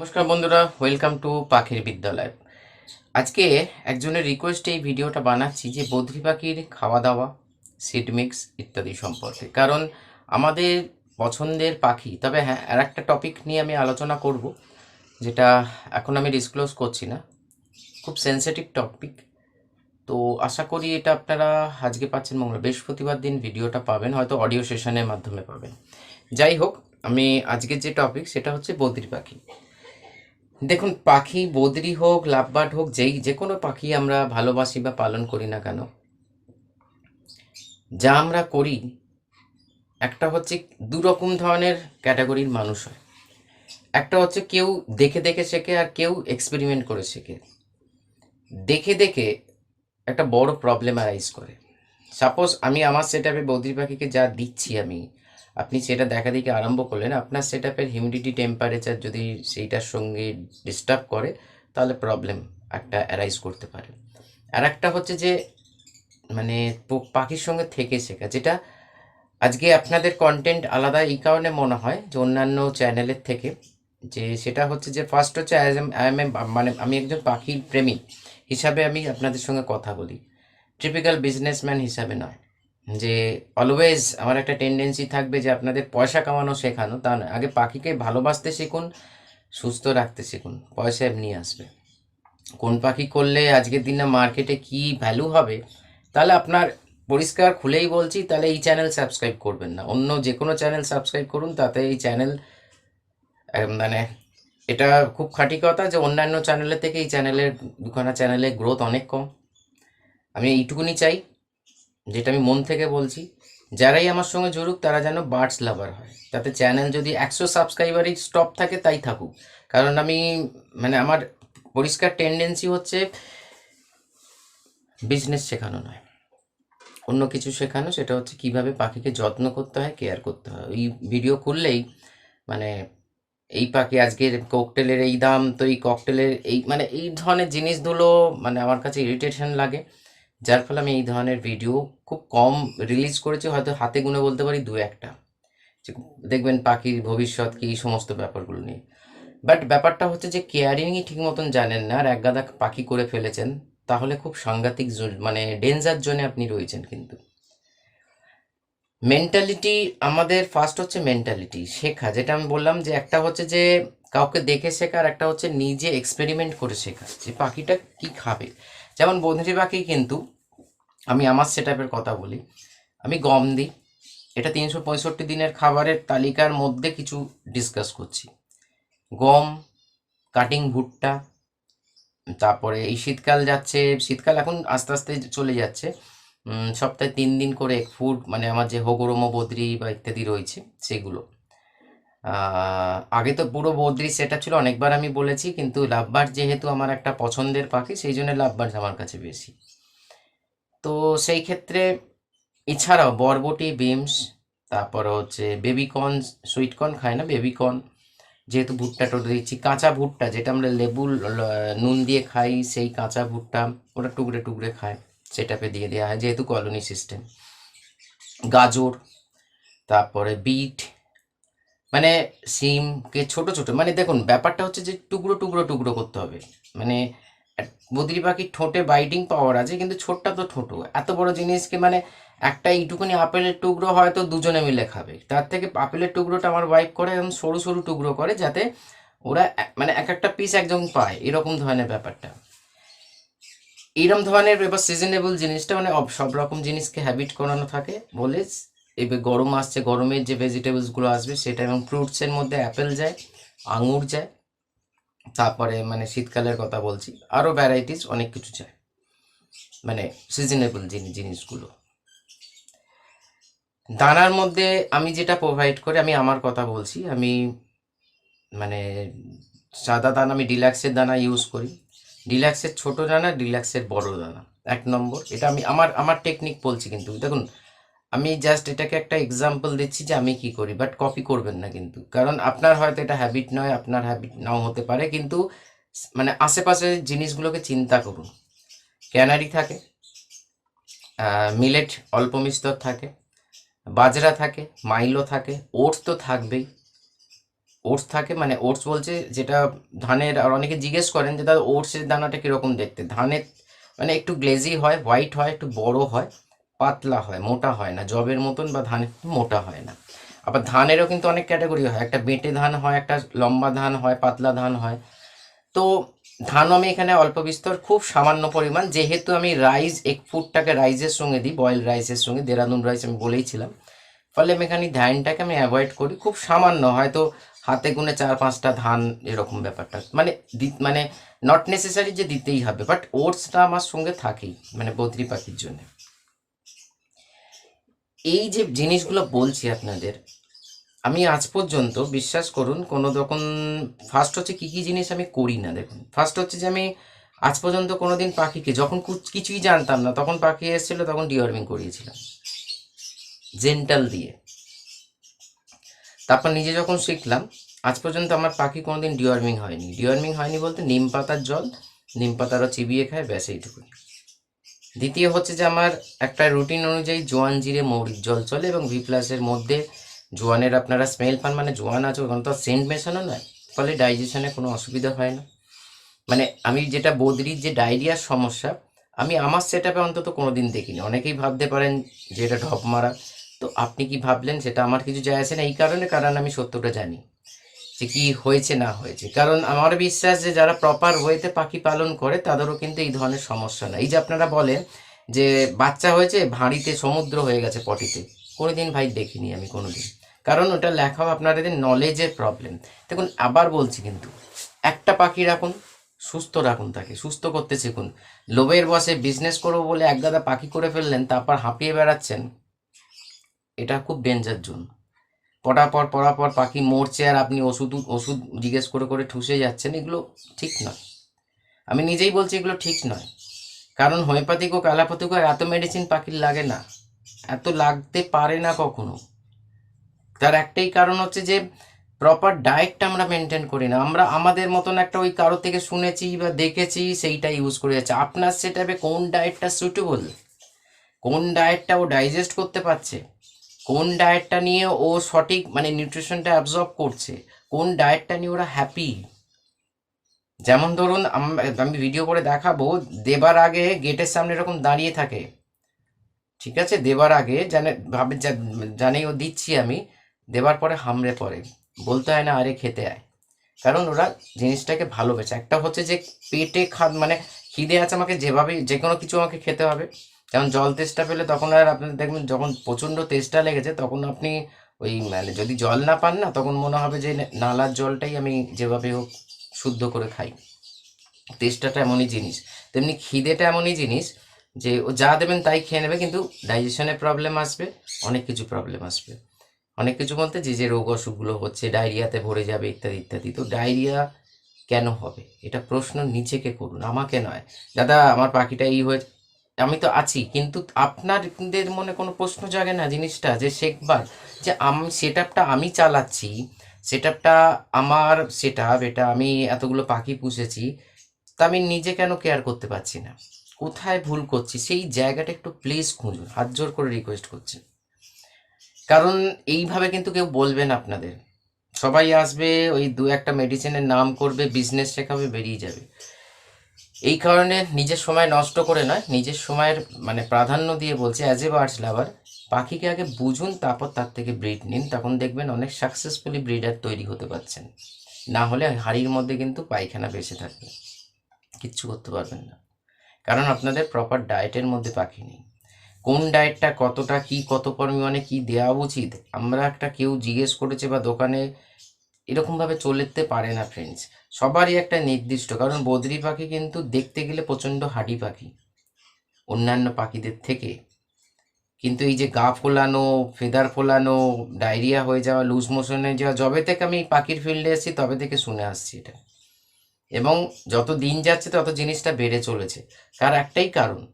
নমস্কার বন্ধুরা welcome to পাখির বিদ্যালয়। আজকে একজনের রিকোয়েস্টে এই ভিডিওটা বানাচ্ছি যে বদ্রি পাখির খাওয়া দাওয়া সিড মিক্স ইত্যাদি সম্পর্কে। কারণ আমাদের পছন্দের পাখি, তবে হ্যাঁ আর একটা টপিক নিয়ে আমি আলোচনা করব, যেটা এখন আমি ডিসক্লোজ করছি না। খুব সেন্সিটিভ টপিক তো আশা করি এটা আপনারা আজকে পাচ্ছেন মঙ্গল বৃহস্পতিবার দিন ভিডিওটা পাবেন, হয়তো অডিও সেশনের মাধ্যমে পাবেন। যাই হোক, আমি আজকের যে টপিক সেটা হচ্ছে বদ্রি পাখি। দেখুন, পাখি বদ্রি হোক, লাভবার্ড হোক, যেই, যে কোনো পাখি আমরা ভালোবাসি বা পালন করি না কেন। যা আমরা করি, একটা হচ্ছে দু রকম ধরনের ক্যাটাগরির মানুষ হয়। একটা হচ্ছে কেউ দেখে দেখে শেখে আর কেউ এক্সপেরিমেন্ট করে শেখে। দেখে দেখে একটা বড় প্রবলেম অ্যারাইজ করে। সাপোজ আমি আমার সেট বদ্রি পাখিকে যা দিচ্ছি আমি আপনি সেটা দেখা দেখে আরম্ভ করলেন, আপনার সেট আপের হিউমিডিটি টেম্পারেচার যদি সেইটার সঙ্গে ডিস্টার্ব করে, তাহলে প্রবলেম একটা অ্যারাইজ করতে পারে। আর একটা হচ্ছে যে মানে পাখির সঙ্গে থেকে শেখা, যেটা আজকে আপনাদের কন্টেন্ট আলাদা এই কারণে মনে হয় যে, অন্যান্য চ্যানেলের থেকে, যে সেটা হচ্ছে যে ফার্স্ট হচ্ছে অ্যাজ এম মানে আমি একজন পাখির প্রেমী হিসাবে আমি আপনাদের সঙ্গে কথা বলি। টিপিক্যাল বিজনেসম্যান হিসাবে নয়। যে অলওয়েজ আমার একটা টেন্ডেন্সি থাকবে যে আপনাদের পয়সা কামানো শেখানো, তা নয়। আগে পাখিকে ভালোবাসতে শিখুন, সুস্থ রাখতে শিখুন, পয়সা এমনি আসবে। কোন পাখি করলে আজকের দিনে মার্কেটে কি ভ্যালু হবে, তাহলে আপনার পরিষ্কার খুলেই বলছি, তাহলে এই চ্যানেল সাবস্ক্রাইব করবেন না। অন্য যে কোনো চ্যানেল সাবস্ক্রাইব করুন, তাতে এই চ্যানেল মানে এটা খুব খাঁটি কথা যে অন্যান্য চ্যানেলের থেকে এই চ্যানেলের দুখানা চ্যানেলের গ্রোথ অনেক কম। আমি এইটুকুনি চাই। যেটা আমি মন থেকে বলছি, যারাই আমার সঙ্গে জড়ুক, তারা যেন বার্ডস লাভার হয়। তাতে চ্যানেল যদি একশো সাবস্ক্রাইবারই স্টপ থাকে, তাই থাকুক। কারণ আমি মানে আমার পরিষ্কার টেন্ডেন্সি হচ্ছে বিজনেস শেখানো নয়। অন্য কিছু শেখানো, সেটা হচ্ছে কীভাবে পাখিকে যত্ন করতে হয় কেয়ার করতে হয়। এই ভিডিও খুললেই মানে এই পাখি আজকের ককটেলের এই দাম, তো এই ককটেলের এই মানে এই ধরনের জিনিসগুলো মানে আমার কাছে ইরিটেশন লাগে। যার ফলে আমি এই ধরনের ভিডিও খুব কম রিলিজ করেছি, হয়তো হাতে গুনে বলতে পারি দু একটা। দেখবেন পাখির ভবিষ্যৎ কি, এই সমস্ত ব্যাপারগুলো নিয়ে। বাট ব্যাপারটা হচ্ছে যে কেয়ারিংই ঠিক মতন জানেন না, আর এক গাদা পাখি করে ফেলেছেন, তাহলে খুব সাংঘাতিক মানে ডেঞ্জার জোনে আপনি রয়েছেন কিন্তু। মেন্টালিটি আমাদের ফার্স্ট হচ্ছে মেন্টালিটি শেখা। যেটা আমি বললাম যে একটা হচ্ছে যে কাউকে দেখে শেখা, আর একটা হচ্ছে নিজে এক্সপেরিমেন্ট করে শেখা। যে পাখিটা কি খাবে? যেমন বন্ধুরি পাখি কিন্তু আমি আমার সেট কথা বলি। আমি গম দিই। এটা তিনশো পঁয়ষট্টি দিনের খাবারের তালিকার মধ্যে কিছু ডিসকাস করছি। গম কাটিং ভুট্টা, তারপরে এই শীতকাল যাচ্ছে। শীতকাল এখন আস্তে আস্তে চলে যাচ্ছে। সপ্তাহে তিন দিন করে এক ফুড মানে আমার যে হগরমো বদ্রি বা ইত্যাদি রয়েছে, সেগুলো। আগে তো পুরো বদ্রি সেটা ছিল, অনেকবার আমি বলেছি, কিন্তু লাভবার্ড যেহেতু আমার একটা পছন্দের পাখি, সেই জন্য লাভবার্ড আমার কাছে বেশি। তো সেই ক্ষেত্রে এছাড়াও বরবটি, বিমস, তারপর হচ্ছে বেবিকর্ন, সুইটকর্ন খায় না, বেবিকর্ন, যেহেতু ভুট্টা টোটা দিচ্ছি, কাঁচা ভুট্টা, যেটা আমরা লেবু নুন দিয়ে খাই, সেই কাঁচা ভুট্টা ওটা টুকরে টুকরে খায় সেটাপে দিয়ে দেওয়া হয়, যেহেতু কলোনি সিস্টেম। গাজর, তারপরে বিট মানে সিমকে ছোট ছোট মানে দেখুন, ব্যাপারটা হচ্ছে যে টুকরো টুকরো টুকরো করতে হবে। মানে বদ্রি পাখির ঠোঁটে বাইটিং পাওয়ার আছে, কিন্তু ছোটটা তো ঠোঁটো। এত বড় জিনিসকে মানে একটা এইটুকুনি আপেলের টুকরো হয়তো দুজনে মিলে খাবে। তার থেকে আপেলের টুকরোটা আমার ওয়াইফ করে এবং সরু সরু টুকরো করে যাতে ওরা মানে এক একটা পিস একজন পায়, এরকম ধরনের ব্যাপারটা। এইরকম ধরনের এবার সিজনেবল জিনিসটা মানে সব রকম জিনিসকে হ্যাবিট করানো থাকে বলে এবার গরম আসছে গরমের যে ভেজিটেবলসগুলো আসবে সেটা এবং ফ্রুটসের মধ্যে অ্যাপেল যায়, আঙুর যায়, তারপরে মানে শীতকালের কথা বলছি আরও ভ্যারাইটিস অনেক কিছু যায় মানে সিজনেবল জিনিস জিনিসগুলো। দানার মধ্যে আমি যেটা প্রোভাইড করি, আমি আমার কথা বলছি, আমি মানে সাদা দানা, আমি ডিলাক্সের দানা ইউজ করি ডিলাক্সের ছোটো দানা ডিলাক্সের বড় দানা, এক নম্বর। এটা আমি আমার আমার টেকনিক বলছি কিন্তু, দেখুন আমি জাস্ট এটাকে একটা এক্সাম্পল দিচ্ছি যে আমি কি করি বাট কপি করবেন না কিন্তু। কারণ আপনার হয়তো এটা হ্যাবিট নয়, আপনার হ্যাবিট নাও হতে পারে, কিন্তু মানে আশেপাশের জিনিসগুলোকে চিন্তা করুন। ক্যানারি থাকে মিলেট অল্প মিস্তর থাকে, বাজরা থাকে মাইলো থাকে ওটস তো থাকবেই। ওটস থাকে মানে ওটস বলছে যেটা ধানের, আর অনেকে জিজ্ঞেস করেন যে, দাদা ওটসের দানাটা কীরকম দেখতে? ধানের মানে একটু গ্লেজি হয় হোয়াইট হয়, একটু বড় হয়। পাতলা হয়, মোটা হয় না। জবের মতন বা ধানের মোটা হয় না। আবার ধানেরও কিন্তু অনেক ক্যাটাগরি হয়। একটা বেটে ধান হয়, একটা লম্বা ধান হয়, পাতলা ধান হয়। তো ধানও আমি এখানে অল্প বিস্তর, খুব সামান্য পরিমাণ। যেহেতু আমি রাইস এক ফুটটাকে রাইসের সঙ্গে দিই বয়েল রাইসের সঙ্গে, দেরাদুন রাইস আমি বলেইছিলাম। ফলে আমি এখানে ধানটাকে আমি অ্যাভয়েড করি। খুব সামান্য, হয়তো হাতে গুনে চার পাঁচটা ধান এরকম ব্যাপারটা। মানে মানে নট নেসেসারি যে দিতেই হবে বাট ওটসটা আমার সঙ্গে থাকেই মানে বদ্রি পাখির জন্য। এই যে জিনিসগুলো বলছি আপনাদের, আমি আজ পর্যন্ত বিশ্বাস করুন, কোনো রকম ফার্স্ট হচ্ছে কী কী জিনিস আমি করি না, দেখুন। ফার্স্ট হচ্ছে যে আমি আজ পর্যন্ত কোনো দিন পাখিকে, যখন কিছুই জানতাম না, তখন পাখি এসেছিল, তখন ডিওয়ার্মিং করিয়েছিলাম। জেন্টাল দিয়ে। তারপর নিজে যখন শিখলাম, আজ পর্যন্ত আমার পাখি কোনো দিন ডিওয়ার্মিং হয়নি। ডিওয়ার্মিং হয়নি বলতে নিম পাতার জল, নিম পাতারও চিবিয়ে খায়, ব্যাস এইটুকুনি দ্বিতীয় হচ্ছে যে আমার একটা রুটিন অনুযায়ী জোয়ান জিরে মৌরির জল চলে এবং ভি প্লাসের মধ্যে জোয়ানের আপনারা স্মেল পান মানে জোয়ান আছে, ওখানে তো সেন্ট মেশানো নয়, ফলে ডাইজেশনে কোনো অসুবিধা হয় না। মানে আমি যেটা বদরির যে ডায়রিয়ার সমস্যা, আমি আমার সেট আপে অন্তত কোনো দিন দেখিনি। অনেকেই ভাবতে পারেন যে এটা ঢপ মারা। তো আপনি কি ভাবলেন, সেটা আমার কিছু যায় আসে না, এই কারণে কারণ আমি সত্যটা জানি। যে কি হয়েছে না হয়েছে। কারণ আমার বিশ্বাস যে যারা প্রপার ওয়েতে পাখি পালন করে, তাদেরও কিন্তু এই ধরনের সমস্যা না এই যে আপনারা বলেন যে বাচ্চা হয়েছে, ভাঁড়িতে সমুদ্র হয়ে গেছে পটিতে। কোনোদিন ভাই দেখিনি আমি কোনোদিন। কারণ ওটা লেখাও আপনাদের নলেজের প্রবলেম দেখুন, আবার বলছি কিন্তু, একটা পাখি রাখুন, সুস্থ রাখুন তাকে, সুস্থ করতে শিখুন। লোভের বসে বিজনেস করব বলে এক গাদা পাখি করে ফেললেন, তারপর হাঁপিয়ে বেড়াচ্ছেন, এটা খুব ডেঞ্জার জোন পটাপর পরাপর পাখি মরছে আর আপনি ওষুধ ওষুধ জিজ্ঞেস করে করে ঠুসে যাচ্ছেন, এগুলো ঠিক নয়। আমি নিজেই বলছি এগুলো ঠিক নয়। কারণ হোমিওপ্যাথিক ও অ্যালোপ্যাথিক এত মেডিসিন পাখির লাগে না। এত লাগতে পারে না কখনো। তার একটাই কারণ হচ্ছে যে প্রপার ডায়েটটা আমরা মেনটেন করি না। আমরা আমাদের মতন একটা ওই কারও থেকে শুনেছি বা দেখেছি সেইটা ইউজ করে যাচ্ছে। আপনার সেটাবে কোন ডায়েটটা সুটেবল কোন ডায়েটটা ও ডাইজেস্ট করতে পারছে? কোন ডায়েটটা নিয়ে ও সঠিক মানে নিউট্রিশনটা অ্যাবজর্ব করছে, কোন ডায়েটটা নিয়ে ওরা হ্যাপি যেমন ধরুন, আমি ভিডিও করে দেখাবো, দেবার আগে গেটের সামনে এরকম দাঁড়িয়ে থাকে। ঠিক আছে? দেবার আগে জানে ভাবে জানেই ও দিচ্ছি আমি, দেবার পরে হামড়ে পড়ে। বলতে হয় না, আরে খেতে আয়। কারণ ওরা জিনিসটাকে ভালোবেসে। একটা হচ্ছে যে পেটে খাদ মানে খিদে আছে আমাকে যেভাবে যে কোনো কিছু আমাকে খেতে হবে। যেমন জল তেষ্টা পেলে তখন আর আপনি দেখবেন যখন প্রচণ্ড তেষ্টা লেগেছে, তখন আপনি ওই মানে যদি জল না পান না, তখন মনে হবে যে নালার জলটাই আমি যেভাবে হোক শুদ্ধ করে খাই। তেষ্টাটা এমনই জিনিস। তেমনি খিদেটা এমনই জিনিস যে ও যা দেবেন তাই খেয়ে নেবে, কিন্তু ডাইজেশনের প্রবলেম আসবে, অনেক কিছু প্রবলেম আসবে। অনেক কিছু বলতে যে যে রোগ অসুখগুলো হচ্ছে ডায়রিয়াতে ভরে যাবে, ইত্যাদি ইত্যাদি। তো ডায়রিয়া কেন হবে? এটা প্রশ্ন নিজেকে করুন, আমাকে নয়। দাদা, আমার পাখিটা এই হয়েছে আমি তো আছি, কিন্তু আপনাদের মনে কোনো প্রশ্ন জাগে না জিনিসটা যে শেখবার? যে আমি সেট আমি চালাচ্ছি সেট আমার সেট এটা আমি এতগুলো পাখি পুষেছি, তা আমি নিজে কেন কেয়ার করতে পারছি না? কোথায় ভুল করছি? সেই জায়গাটা একটু প্লিজ খুঁজুন, হাত জোর করে রিকোয়েস্ট করছি কারণ এইভাবে কিন্তু কেউ বলবেন আপনাদের। সবাই আসবে, ওই দু একটা মেডিসিনের নাম করবে বিজনেস শেখাবে, বেরিয়ে যাবে। এই কারণে নিজের সময় নষ্ট করে নয়, নিজের সময়ের মানে প্রাধান্য দিয়ে বলছে অ্যাজ এ বার্ডস লাভার পাখিকে আগে বুঝুন, তারপর তার থেকে ব্রিড নিন, তখন দেখবেন অনেক সাকসেসফুলি ব্রিডার তৈরি হতে পারছেন। না হলে হাড়ির মধ্যে কিন্তু পায়খানা বেঁচে থাকবে। কিচ্ছু করতে পারবেন না। কারণ আপনাদের প্রপার ডায়েটের মধ্যে পাখি নেই। কোন ডায়েটটা কতটা, কি কত পরিমাণে কি দেওয়া উচিত, আমরা একটা কেউ জিজ্ঞেস করেছে বা দোকানে এরকমভাবে চলতে পারে না ফ্রেন্ডস সবারই একটা নির্দিষ্ট, কারণ বদ্রি পাখি কিন্তু দেখতে গেলে প্রচণ্ড হাডি পাখি, অন্যান্য পাখিদের থেকে। কিন্তু এই যে গা ফোলানো, ফেদার ফোলানো, ডায়রিয়া হয়ে যাওয়া লুজ মোশনে যাওয়া, যবে থেকে আমি পাখির ফিল্ডে এসেছি, তবে থেকে শুনে আসছি এটা। এবং যত দিন যাচ্ছে, তত জিনিসটা বেড়ে চলেছে। তার একটাই কারণ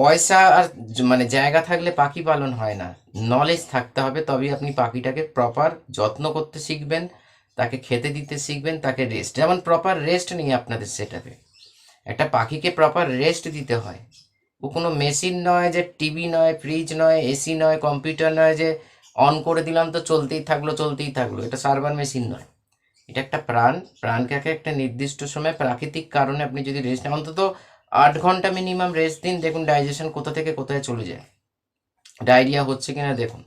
পয়সা আর মানে জায়গা থাকলে পাখি পালন হয় না। নলেজ থাকতে হবে, তবেই আপনি পাখিটাকে প্রপার যত্ন করতে শিখবেন, তাকে খেতে দিতে শিখবেন, তাকে রেস্ট যেমন প্রপার রেস্ট নেই আপনাদের সেটাতে। একটা পাখিকে প্রপার রেস্ট দিতে হয়। ও কোনো মেশিন নয় যে টিভি নয় ফ্রিজ নয় এসি নয় কম্পিউটার নয় যে অন করে দিলাম তো চলতেই থাকল চলতেই থাকল। এটা সার্ভার মেশিন নয়। এটা একটা প্রাণ, প্রাণকে একটা নির্দিষ্ট সময় প্রাকৃতিক কারণে আপনি যদি রেস্ট অন্তত আট ঘণ্টা মিনিমাম রেস্ট দিন, দেখুন ডাইজেশন কোথা থেকে কোথায় চলে যায়। ডায়রিয়া হচ্ছে কিনা দেখুন।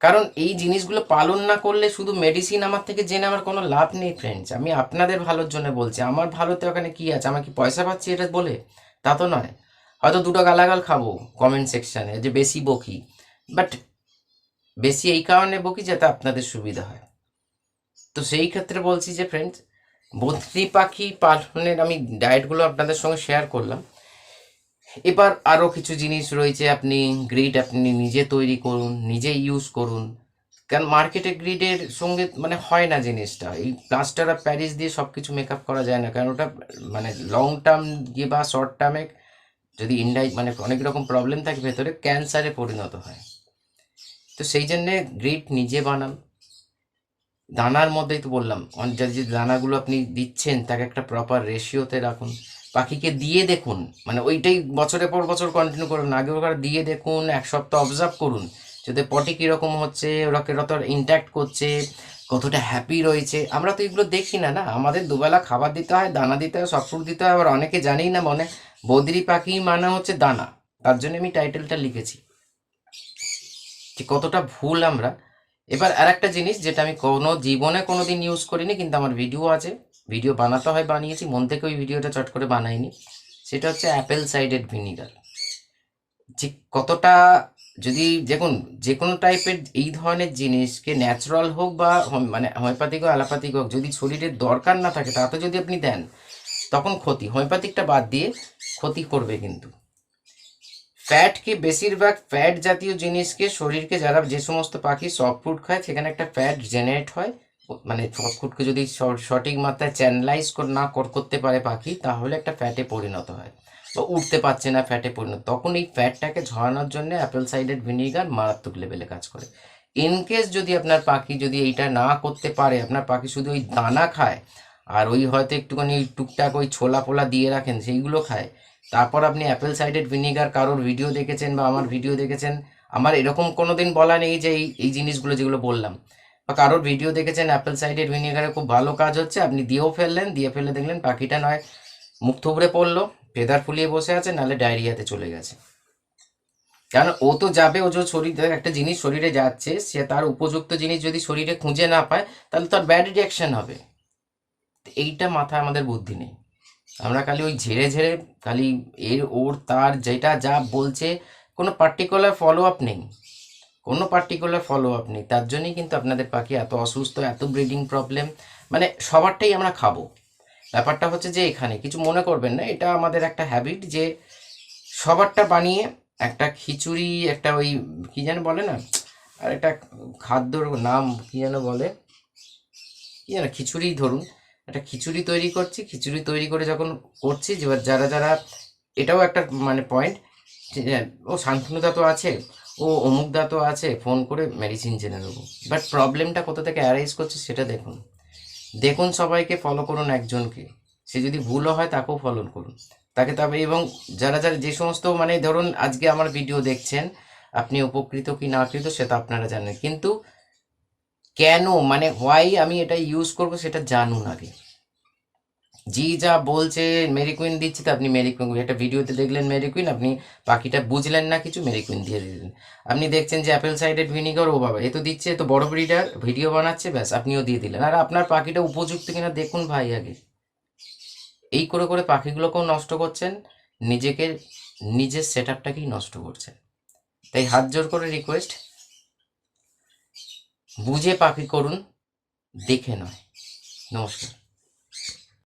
কারণ এই জিনিসগুলো পালন না করলে শুধু মেডিসিন আমার থেকে জেনে আমার কোনো লাভ নেই ফ্রেন্ডস আমি আপনাদের ভালোর জন্য বলছি, আমার ভালোতে ওখানে কি আছে? আমার কি পয়সা পাচ্ছি এটা বলে? তা তো নয়। হয়তো দুটো গালাগাল খাব কমেন্ট সেকশানে যে বেশি বকি। বাট বেশি এই কারণে বকি যাতে আপনাদের সুবিধা হয়। তো সেই ক্ষেত্রে বলছি যে ফ্রেন্ডস বদ্রি পাখি পালনের আমি ডায়েটগুলো আপনাদের সঙ্গে শেয়ার করলাম। এবার আরও কিছু জিনিস রয়েছে আপনি গ্রিড আপনি নিজে তৈরি করুন, নিজে ইউজ করুন। কারণ মার্কেটে গ্রিডের সঙ্গে মানে হয় না জিনিসটা। এই প্লাস্টার আর প্যারিস দিয়ে সব কিছু মেকআপ করা যায় না। কারণ ওটা মানে লং টার্ম গিয়ে বা শর্ট টার্মে যদি ইন্ডাই মানে অনেক রকম প্রবলেম থাকে, ভেতরে ক্যান্সারে পরিণত হয়। তো সেই জন্যে গ্রিড নিজে বানান। দানার মধ্যেই তো বললাম যে যে দানাগুলো আপনি দিচ্ছেন, তাকে একটা প্রপার রেশিওতে রাখুন। পাখিকে দিয়ে দেখুন মানে ওইটাই বছরের পর বছর কন্টিনিউ করুন, আগে ওরা দিয়ে দেখুন, এক সপ্তাহ অবজার্ভ করুন, যদি পটি কীরকম হচ্ছে, ওরা কত ইন্ট্যাক্ট করছে, কতটা হ্যাপি রয়েছে। আমরা তো এগুলো দেখি না না? আমাদের দুবেলা খাবার দিতে হয়, দানা দিতে হয় সফট দিতে হয়, আবার অনেকে জানেই না মনে বদ্রি পাখি মানে হচ্ছে দানা। তার জন্য আমি টাইটেলটা লিখেছি। যে কতটা ভুল আমরা এবার আর একটা জিনিস যেটা আমি কোনো জীবনে কোনো দিন ইউজ করিনি, কিন্তু আমার ভিডিও আছে। ভিডিও বানাতে হয়, বানিয়েছি। মন থেকে ওই ভিডিওটা চট করে বানাইনি। সেটা হচ্ছে অ্যাপেল সাইডেড ভিনিগার যে কতটা, যদি দেখুন যে কোনো টাইপের এই ধরনের জিনিসকে ন্যাচারাল হোক বা মানে হোমিওপ্যাথিক হোক অ্যালোপ্যাথিক হোক, যদি শরীরের দরকার না থাকে, তাতে যদি আপনি দেন, তখন ক্ষতি। হোমিওপ্যাথিকটা বাদ দিয়ে ক্ষতি করবে কিন্তু। ফ্যাটকে বেশিরভাগ ফ্যাট জাতীয় জিনিসকে শরীরকে যারা যে সমস্ত পাখি সফট ফুড খায়, সেখানে একটা ফ্যাট জেনারেট হয়। মানে ফুডকে যদি সঠিক মাত্রায় চ্যানেলাইজ না কর- করতে পারে পাখি, তাহলে একটা ফ্যাটে পরিণত হয়। বা উঠতে পারছে না ফ্যাটে পরিণত। তখন এই ফ্যাটটাকে ঝরানোর জন্য অ্যাপেল সাইডেড ভিনিগার মারাত্মক লেভেলে কাজ করে। ইন কেস যদি আপনার পাখি যদি এইটা না করতে পারে, আপনার পাখি শুধু ওই দানা খায়, আর ওই হয়তো একটুখানি টুকটাক ওই ছোলা পোলা দিয়ে রাখেন, সেইগুলো খায় তারপর আপনি অ্যাপেল সাইডেড ভিনিগার কারোর ভিডিও দেখেছেন বা আমার ভিডিও দেখেছেন, আমার এরকম কোনো দিন বলা নেই যে এই এই জিনিসগুলো যেগুলো বললাম। বা কারোর ভিডিও দেখেছেন, অ্যাপেল সাইডেড ভিনিগারে খুব ভালো কাজ হচ্ছে, আপনি দিয়েও ফেললেন, দিয়ে ফেলে দেখলেন পাখিটা নয়। মুখ থুবড়ে পড়ল, ফেদার ফুলিয়ে বসে আছে নাহলে ডায়রিয়াতে চলে গেছে। কারণ ও তো যাবে, ও যে শরীরে, একটা জিনিস শরীরে যাচ্ছে, সে তার উপযুক্ত জিনিস যদি শরীরে খুঁজে না পায়, তাহলে তার ব্যাড রিয়াকশন হবে। এইটা মাথায় আমাদের বুদ্ধি নেই। আমরা খালি ওই ঝেড়ে ঝেড়ে খালি এর, ওর, তার, যেটা যা বলছে, কোনো পার্টিকুলার ফলো আপ নেই। কোনো পার্টিকুলার ফলো আপ নেই। তার জন্যই কিন্তু আপনাদের পাখি এত অসুস্থ, এত ব্রিডিং প্রবলেম মানে সবারটাই আমরা খাব। ব্যাপারটা হচ্ছে যে এখানে কিছু মনে করবেন না, এটা আমাদের একটা হ্যাবিট যে সবারটা বানিয়ে একটা খিচুড়ি, একটা ওই কী যেন বলে না, আর একটা খাদ্যর নাম কী যেন বলে, কী যেন, খিচুড়ি ধরুন একটা খিচুড়ি তৈরি করছি, খিচুড়ি তৈরি করে যখন করছি যারা যারা, এটাও একটা মানে পয়েন্ট ও শান্তনুদা তো আছে, ও অমুক দা তো আছে ফোন করে মেডিসিন জেনে নেব। বাট প্রবলেমটা কোথা থেকে অ্যারাইজ করছে সেটা দেখুন। দেখুন সবাইকে ফলো করুন একজনকে। সে যদি ভুলও হয় তাকেও ফলো করুন। তাকে তবে এবং যারা যারা যে সমস্ত মানে ধরুন আজকে আমার ভিডিও দেখছেন, আপনি উপকৃত কি না কৃত সেটা আপনারা জানেন। কিন্তু কেন? মানে হোয়াই আমি এটা ইউজ করব সেটা জানুন আগে। জি যা বলছে মেরি কুইন দিচ্ছে তো আপনি মেরি কুইন একটা ভিডিওতে দেখলেন মেরি কুইন আপনি বাকিটা বুঝলেন না কিছু মেরি কুইন দিয়ে দিলেন। আপনি দেখছেন যে অ্যাপেল সাইডেড ভিনিগার ও বাবা, এ তো দিচ্ছে তো বড় ব্রিডার ভিডিও বানাচ্ছে, ব্যাস, আপনিও দিয়ে দিলেন। আর আপনার পাখিটা উপযুক্ত কিনা দেখুন ভাই আগে। এই করে করে পাখিগুলোকেও নষ্ট করছেন, নিজেকে, নিজের সেট আপটাকেই নষ্ট করছেন। তাই হাত জোর করে রিকোয়েস্ট বুঝে পাখি করুন দেখে নয়। নমস্কার।